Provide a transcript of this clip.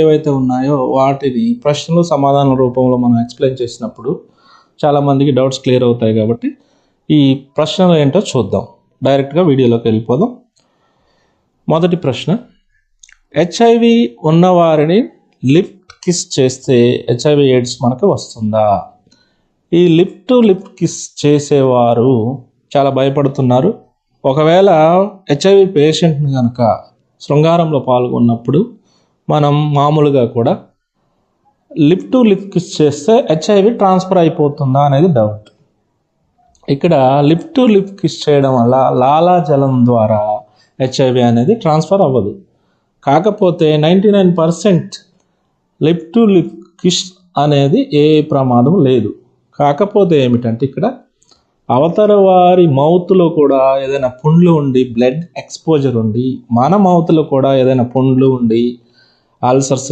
ఏవైతే ఉన్నాయో వాటిని ప్రశ్నలు సమాధానాల రూపంలో మనం ఎక్స్ప్లెయిన్ చేసినప్పుడు చాలామందికి డౌట్స్ క్లియర్ అవుతాయి కాబట్టి ఈ ప్రశ్నలు ఏంటో చూద్దాం. డైరెక్ట్గా వీడియోలోకి వెళ్ళిపోదాం. మొదటి ప్రశ్న. హెచ్ఐవి ఉన్నవారిని లిఫ్ట్ కిస్ చేస్తే హెచ్ఐవి ఎయిడ్స్ మనకు వస్తుందా? ఈ లిఫ్ట్ టు కిస్ చేసేవారు చాలా భయపడుతున్నారు. ఒకవేళ హెచ్ఐవి పేషెంట్ని కనుక శృంగారంలో పాల్గొన్నప్పుడు మనం మామూలుగా కూడా లిప్ టు లిప్ కిస్ చేస్తే హెచ్ఐవి ట్రాన్స్ఫర్ అయిపోతుందా అనేది డౌట్ ఇక్కడ లిప్ టు లిప్ కిస్ చేయడం వల్ల లాలాజలం ద్వారా హెచ్ఐవి అనేది ట్రాన్స్ఫర్ అవ్వదు. కాకపోతే ninety nine percent lip to lip kiss అనేది ఏ ప్రమాదం లేదు. కాకపోతే ఏమిటంటే ఇక్కడ అవతల వారి మౌత్లో కూడా ఏదైనా పుండ్లు ఉండి బ్లడ్ ఎక్స్పోజర్ ఉండి మన మౌత్లో కూడా ఏదైనా పుండ్లు ఉండి ఆల్సర్స్